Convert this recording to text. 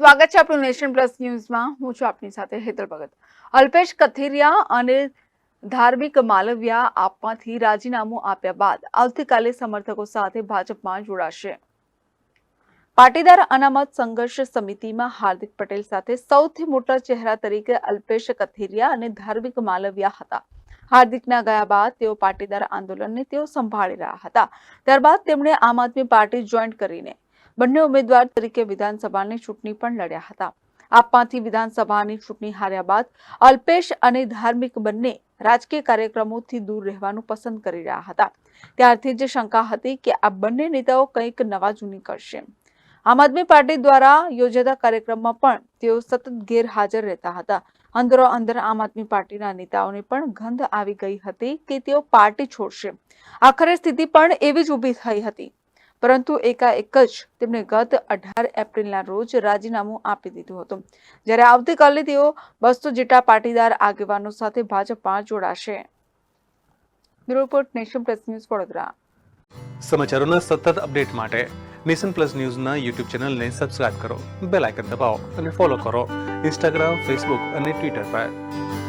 સ્વાગત છે આપણું નેશન પ્લસ ન્યૂઝમાં. હું છું આપની સાથે હેતલ ભગત. અલ્પેશ કથિરિયા અને ધાર્મિક માલવ્યા આપવાથી રાજીનામું આપ્યા બાદ આવતીકાલે સમર્થકો સાથે ભાજપમાં જોડાશે. પાટીદાર અનામત સંઘર્ષ સમિતિમાં હાર્દિક પટેલ સાથે સૌથી મોટા ચહેરા તરીકે અલ્પેશ કથિરિયા અને ધાર્મિક માલવ્યા હતા. હાર્દિકના ગયા બાદ તેઓ પાટીદાર આંદોલનને તેઓ સંભાળી રહ્યા હતા. ત્યારબાદ તેમણે આમ આદમી પાર્ટી જોઈન્ટ કરીને બંને ઉમેદવાર તરીકે વિધાનસભાની ચૂંટણી પણ લડ્યા હતા. આપમાંથી વિધાનસભાની ચૂંટણી હાર્યા બાદ અલ્પેશ અને ધાર્મિક બંને રાજકીય કાર્યક્રમોથી દૂર રહેવાનું પસંદ કરી રહ્યા હતા. ત્યારથી જ શંકા હતી કે આ બંને નેતાઓ કંઈક નવા જૂની કરશે. આમ આદમી પાર્ટી દ્વારા યોજાતા કાર્યક્રમમાં પણ તેઓ સતત ગેરહાજર રહેતા હતા. અંદરો અંદર આમ આદમી પાર્ટીના નેતાઓને પણ ગંધ આવી ગઈ હતી કે તેઓ પાર્ટી છોડશે. આખરે સ્થિતિ પણ એવી જ ઊભી થઈ હતી. પરંતુ એકાએક જ તેમણે ગત અઢાર એપ્રિલના રોજ રાજીનામું આપી દીધું હતું. જ્યારે આવતીકાલે તેઓ બસો જેટલા પાટીદાર આગેવાનો સાથે ભાજપમાં જોડાશે. Report, Nation Plus News Vadodara. સમાચારોના સતત અપડેટ માટે નેશન પ્લસ ન્યૂઝના યુટ્યુબ ચેનલને સબસ્ક્રાઇબ કરો, બેલ આઇકન દબાવો અને ફોલો કરો. ઇન્સ્ટાગ્રામ, ફેસબુક અને ટ્વિટર પર.